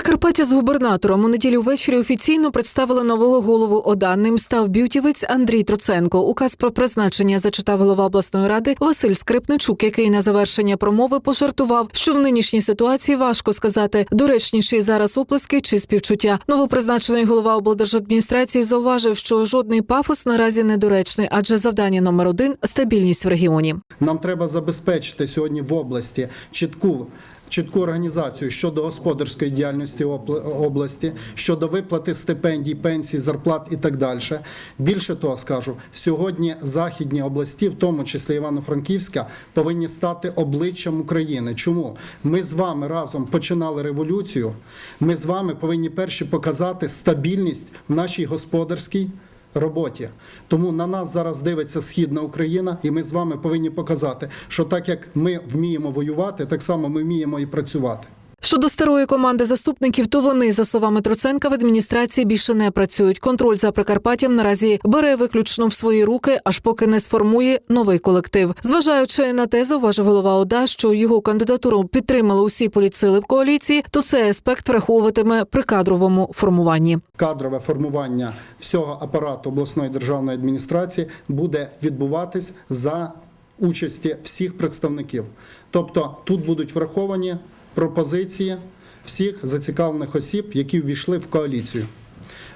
Прикарпаття з губернатором у неділю ввечері офіційно представили нового голову ОДА. Ним став б'ютівець Андрій Троценко. Указ про призначення зачитав голова обласної ради Василь Скрипничук, який на завершення промови пожартував, що в нинішній ситуації важко сказати доречніші зараз оплески чи співчуття. Новопризначений голова облдержадміністрації зауважив, що жодний пафос наразі недоречний, адже завдання номер один стабільність в регіоні. Нам треба забезпечити сьогодні в області чітку. Чітку організацію щодо господарської діяльності обла- області, щодо виплати стипендій, пенсій, зарплат і так далі. Більше того скажу, сьогодні західні області, в тому числі Івано-Франківська, повинні стати обличчям України. Чому ми з вами разом починали революцію? Ми з вами повинні перші показати стабільність в нашій господарській роботі. Тому на нас зараз дивиться східна Україна, і ми з вами повинні показати, що так як ми вміємо воювати, так само ми вміємо і працювати. Щодо старої команди заступників, то вони, за словами Троценка, в адміністрації більше не працюють. Контроль за Прикарпаттям наразі бере виключно в свої руки, аж поки не сформує новий колектив. Зважаючи на те, зауважив голова ОДА, що його кандидатуру підтримали усі політсили в коаліції, то цей аспект враховуватиме при кадровому формуванні. Кадрове формування всього апарату обласної державної адміністрації буде відбуватись за участі всіх представників. Тобто тут будуть враховані пропозиції всіх зацікавлених осіб, які ввійшли в коаліцію.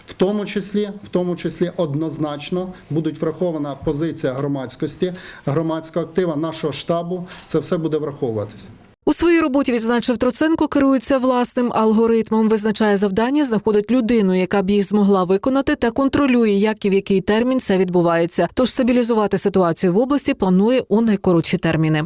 В тому числі, в тому числі однозначно будуть врахована позиція громадськості, громадського актива, нашого штабу. Це все буде враховуватись. У своїй роботі відзначив Троценко, керується власним алгоритмом, визначає завдання, знаходить людину, яка б їх змогла виконати, та контролює, як і в який термін це відбувається. Тож стабілізувати ситуацію в області планує у найкоротші терміни.